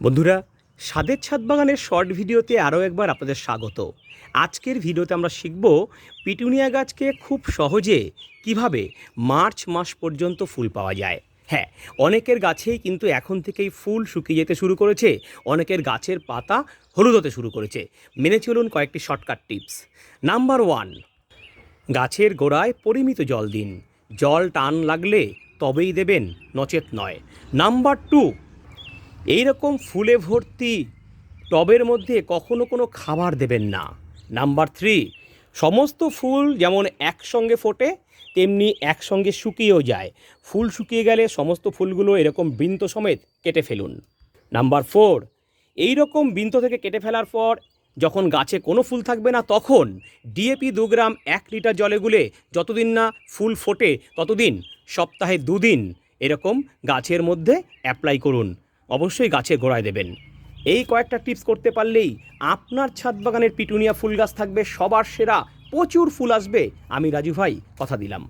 বন্ধুরা, স্বাদের ছাদ বাগানের শর্ট ভিডিওতে আরও একবার আপনাদের স্বাগত। আজকের ভিডিওতে আমরা শিখব পিটুনিয়া গাছকে খুব সহজে কীভাবে মার্চ মাস পর্যন্ত ফুল পাওয়া যায়। হ্যাঁ অনেকের গাছেই কিন্তু এখন থেকেই ফুল শুকিয়ে যেতে শুরু করেছে, অনেকের গাছের পাতা হলুদ হতে শুরু করেছে। মেনে চলুন কয়েকটি শর্টকাট টিপস। নাম্বার ওয়ান, গাছের গোড়ায় পরিমিত জল দিন। জল টান লাগলে তবেই দেবেন নচেত নয়। নাম্বার টু এইরকম ফুলে ভর্তি টবের মধ্যে কখনো কোনো খাবার দেবেন না। নাম্বার থ্রি, সমস্ত ফুল যেমন একসঙ্গে ফোটে, তেমনি একসঙ্গে শুকিয়েও যায়। ফুল শুকিয়ে গেলে সমস্ত ফুলগুলো এরকম বৃন্ত সমেত কেটে ফেলুন। নাম্বার ফোর এই রকম বৃন্ত থেকে কেটে ফেলার পর যখন গাছে কোনো ফুল থাকবে না, তখন ডিএপি দু গ্রাম এক লিটার জলে গুলে যতদিন না ফুল ফোটে, ততদিন, সপ্তাহে দুদিন এরকম গাছের মধ্যে অ্যাপ্লাই করুন। অবশ্যই গাছে গোড়ায় দেবেন। এই কয়েকটা টিপস করতে পারলেই আপনার ছাদ বাগানের পিটুনিয়া ফুল গাছ থাকবে, সবার সেরা, প্রচুর ফুল আসবে। আমি রাজু ভাই, কথা দিলাম।